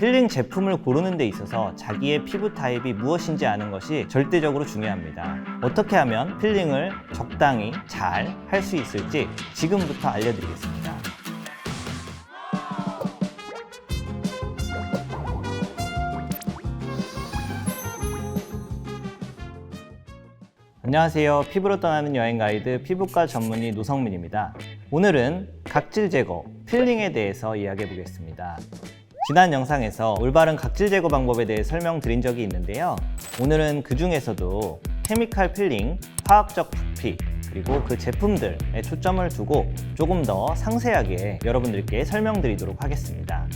필링 제품을 고르는 데 있어서 자기의 피부 타입이 무엇인지 아는 것이 절대적으로 중요합니다. 어떻게 하면 필링을 적당히 잘 할 수 있을지 지금부터 알려드리겠습니다. 안녕하세요. 피부로 떠나는 여행 가이드 피부과 전문의 노성민입니다. 오늘은 각질 제거, 필링에 대해서 이야기해 보겠습니다. 지난 영상에서 올바른 각질 제거 방법에 대해 설명드린 적이 있는데요. 오늘은 그 중에서도 케미칼 필링, 화학적 박피, 그리고 그 제품들에 초점을 두고 조금 더 상세하게 여러분들께 설명드리도록 하겠습니다.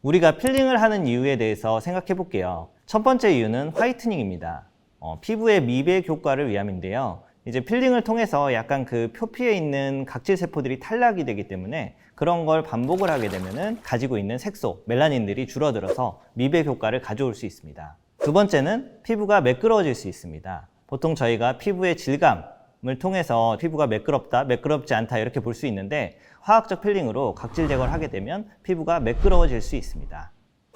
우리가 필링을 하는 이유에 대해서 생각해 볼게요. 첫 번째 이유는 화이트닝입니다. 어, 피부의 미백 효과를 위함인데요. 이제 필링을 통해서 약간 그 표피에 있는 각질 세포들이 탈락이 되기 때문에 그런 걸 반복을 하게 되면은 가지고 있는 색소, 멜라닌들이 줄어들어서 미백 효과를 가져올 수 있습니다. 두 번째는 피부가 매끄러워질 수 있습니다. 보통 저희가 피부의 질감을 통해서 피부가 매끄럽다, 매끄럽지 않다 이렇게 볼 수 있는데 화학적 필링으로 각질 제거를 하게 되면 피부가 매끄러워질 수 있습니다.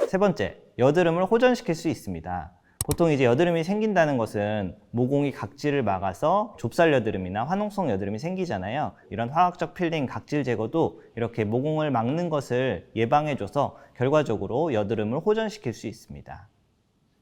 세 번째, 여드름을 호전시킬 수 있습니다. 보통 이제 여드름이 생긴다는 것은 모공이 각질을 막아서 좁쌀 여드름이나 화농성 여드름이 생기잖아요. 이런 화학적 필링 각질 제거도 이렇게 모공을 막는 것을 예방해줘서 결과적으로 여드름을 호전시킬 수 있습니다.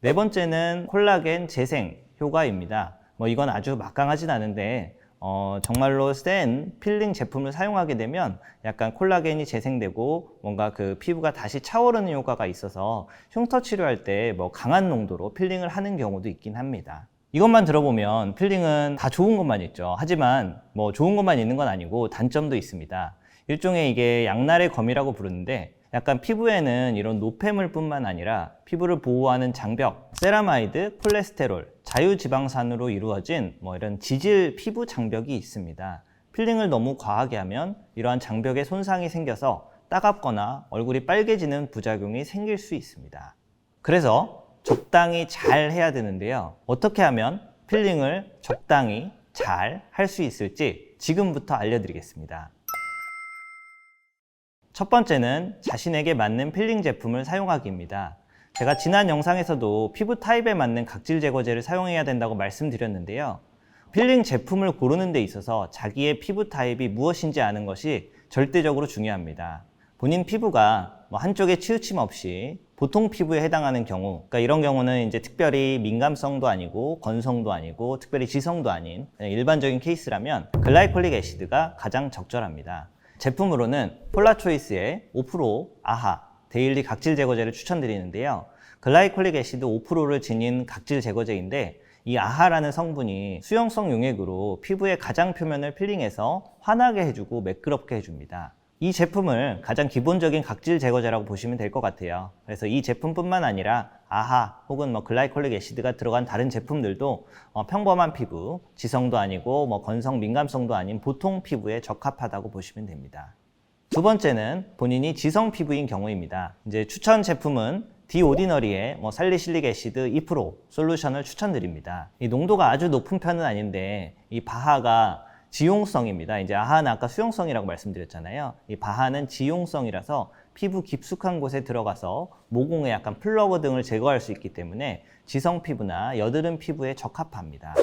네 번째는 콜라겐 재생 효과입니다. 뭐 이건 아주 막강하진 않은데 어, 정말로 센 필링 제품을 사용하게 되면 약간 콜라겐이 재생되고 뭔가 그 피부가 다시 차오르는 효과가 있어서 흉터 치료할 때 뭐 강한 농도로 필링을 하는 경우도 있긴 합니다. 이것만 들어보면 필링은 다 좋은 것만 있죠. 하지만 뭐 좋은 것만 있는 건 아니고 단점도 있습니다. 일종의 이게 양날의 검이라고 부르는데 약간 피부에는 이런 노폐물뿐만 아니라 피부를 보호하는 장벽, 세라마이드, 콜레스테롤, 자유지방산으로 이루어진 뭐 이런 지질 피부 장벽이 있습니다. 필링을 너무 과하게 하면 이러한 장벽에 손상이 생겨서 따갑거나 얼굴이 빨개지는 부작용이 생길 수 있습니다. 그래서 적당히 잘 해야 되는데요. 어떻게 하면 필링을 적당히 잘 할 수 있을지 지금부터 알려드리겠습니다. 첫 번째는 자신에게 맞는 필링 제품을 사용하기입니다. 제가 지난 영상에서도 피부 타입에 맞는 각질 제거제를 사용해야 된다고 말씀드렸는데요. 필링 제품을 고르는 데 있어서 자기의 피부 타입이 무엇인지 아는 것이 절대적으로 중요합니다. 본인 피부가 뭐 한쪽에 치우침 없이 보통 피부에 해당하는 경우, 그러니까 이런 경우는 이제 특별히 민감성도 아니고 건성도 아니고 특별히 지성도 아닌 일반적인 케이스라면 글라이콜릭 애시드가 가장 적절합니다. 제품으로는 폴라초이스의 5% 아하 데일리 각질 제거제를 추천드리는데요. 글라이콜릭 애시드 5%를 지닌 각질 제거제인데 이 아하라는 성분이 수용성 용액으로 피부의 가장 표면을 필링해서 환하게 해주고 매끄럽게 해줍니다. 이 제품을 가장 기본적인 각질 제거제라고 보시면 될 것 같아요. 그래서 이 제품뿐만 아니라 아하 혹은 뭐 글라이콜릭 애시드가 들어간 다른 제품들도 어, 평범한 피부, 지성도 아니고 뭐 건성 민감성도 아닌 보통 피부에 적합하다고 보시면 됩니다. 두 번째는 본인이 지성 피부인 경우입니다. 이제 추천 제품은 디오디너리의 뭐 살리실릭 애시드 2% 솔루션을 추천드립니다. 이 농도가 아주 높은 편은 아닌데 이 바하가 지용성입니다. 이제 아하는 아까 수용성이라고 말씀드렸잖아요. 이 바하는 지용성이라서 피부 깊숙한 곳에 들어가서 모공에 약간 플러그 등을 제거할 수 있기 때문에 지성 피부나 여드름 피부에 적합합니다.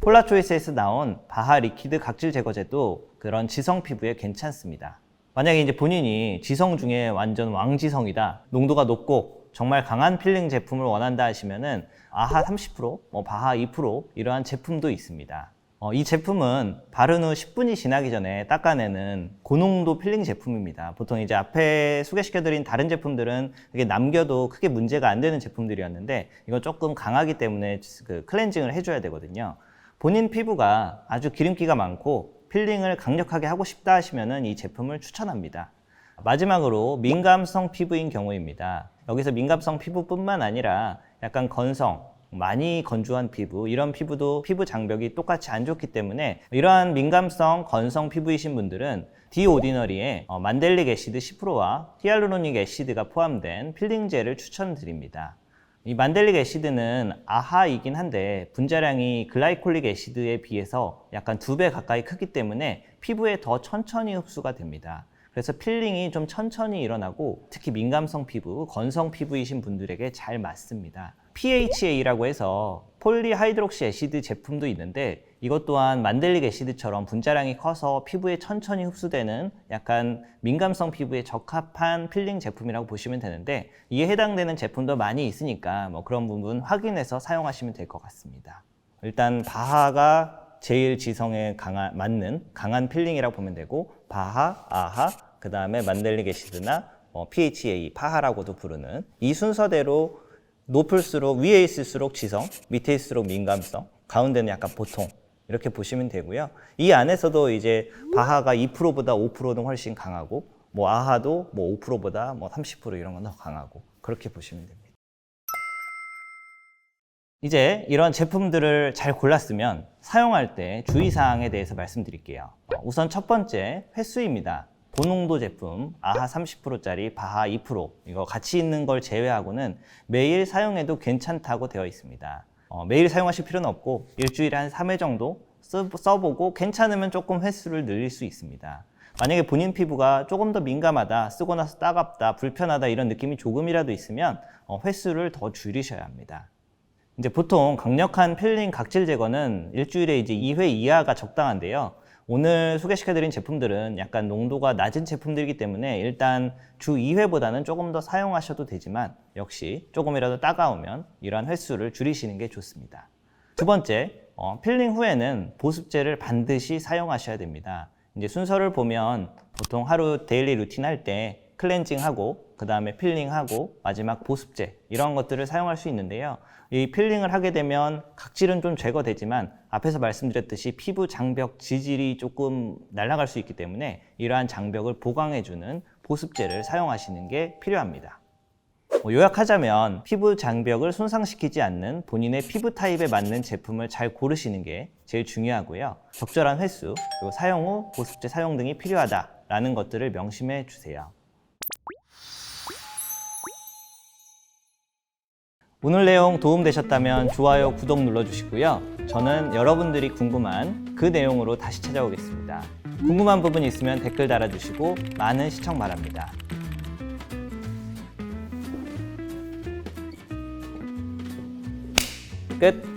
폴라초이스에서 나온 바하 리퀴드 각질 제거제도 그런 지성 피부에 괜찮습니다. 만약에 이제 본인이 지성 중에 완전 왕지성이다, 농도가 높고 정말 강한 필링 제품을 원한다 하시면은 아하 30%, 뭐 바하 2% 이러한 제품도 있습니다. 어, 이 제품은 바른 후 10분이 지나기 전에 닦아내는 고농도 필링 제품입니다. 보통 이제 앞에 소개시켜드린 다른 제품들은 이게 남겨도 크게 문제가 안 되는 제품들이었는데 이건 조금 강하기 때문에 그 클렌징을 해줘야 되거든요. 본인 피부가 아주 기름기가 많고 필링을 강력하게 하고 싶다 하시면은 이 제품을 추천합니다. 마지막으로 민감성 피부인 경우입니다. 여기서 민감성 피부뿐만 아니라 약간 건성, 많이 건조한 피부, 이런 피부도 피부 장벽이 똑같이 안 좋기 때문에 이러한 민감성, 건성 피부이신 분들은 디오디너리의 어, 만델릭 애시드 10%와 히알루로닉 애시드가 포함된 필링 젤을 추천드립니다. 이 만델릭 애시드는 아하이긴 한데 분자량이 글라이콜릭 애시드에 비해서 약간 두 배 가까이 크기 때문에 피부에 더 천천히 흡수가 됩니다. 그래서 필링이 좀 천천히 일어나고 특히 민감성 피부, 건성 피부이신 분들에게 잘 맞습니다. PHA라고 해서 폴리하이드록시 애시드 제품도 있는데 이것 또한 만델릭 애시드처럼 분자량이 커서 피부에 천천히 흡수되는 약간 민감성 피부에 적합한 필링 제품이라고 보시면 되는데 이에 해당되는 제품도 많이 있으니까 뭐 그런 부분 확인해서 사용하시면 될 것 같습니다. 일단 바하가 제일 지성에 강한, 맞는 강한 필링이라고 보면 되고 바하, 아하, 그 다음에 만델릭 애시드나 어, PHA, 파하라고도 부르는 이 순서대로 높을수록 위에 있을수록 지성, 밑에 있을수록 민감성, 가운데는 약간 보통 이렇게 보시면 되고요. 이 안에서도 이제 바하가 2%보다 5%는 훨씬 강하고 뭐 아하도 뭐 5%보다 뭐 30% 이런 건 더 강하고 그렇게 보시면 됩니다. 이제 이런 제품들을 잘 골랐으면 사용할 때 주의사항에 대해서 말씀드릴게요. 어, 우선 첫 번째 횟수입니다. 고농도 제품 아하 30%짜리 바하 2% 이거 같이 있는 걸 제외하고는 매일 사용해도 괜찮다고 되어 있습니다. 어, 매일 사용하실 필요는 없고 일주일에 한 3회 정도 써, 써보고 괜찮으면 조금 횟수를 늘릴 수 있습니다. 만약에 본인 피부가 조금 더 민감하다, 쓰고 나서 따갑다, 불편하다 이런 느낌이 조금이라도 있으면 어, 횟수를 더 줄이셔야 합니다. 이제 보통 강력한 필링 각질 제거는 일주일에 이제 2회 이하가 적당한데요. 오늘 소개시켜드린 제품들은 약간 농도가 낮은 제품들이기 때문에 일단 주 2회보다는 조금 더 사용하셔도 되지만 역시 조금이라도 따가우면 이러한 횟수를 줄이시는 게 좋습니다. 두 번째, 어, 필링 후에는 보습제를 반드시 사용하셔야 됩니다. 이제 순서를 보면 보통 하루 데일리 루틴 할 때 클렌징하고 그 다음에 필링하고 마지막 보습제 이런 것들을 사용할 수 있는데요. 이 필링을 하게 되면 각질은 좀 제거되지만 앞에서 말씀드렸듯이 피부 장벽 지질이 조금 날아갈 수 있기 때문에 이러한 장벽을 보강해주는 보습제를 사용하시는 게 필요합니다. 뭐 요약하자면 피부 장벽을 손상시키지 않는 본인의 피부 타입에 맞는 제품을 잘 고르시는 게 제일 중요하고요. 적절한 횟수, 그리고 사용 후 보습제 사용 등이 필요하다라는 것들을 명심해 주세요. 오늘 내용 도움되셨다면 좋아요, 구독 눌러주시고요. 저는 여러분들이 궁금한 그 내용으로 다시 찾아오겠습니다. 궁금한 부분이 있으면 댓글 달아주시고 많은 시청 바랍니다. 끝.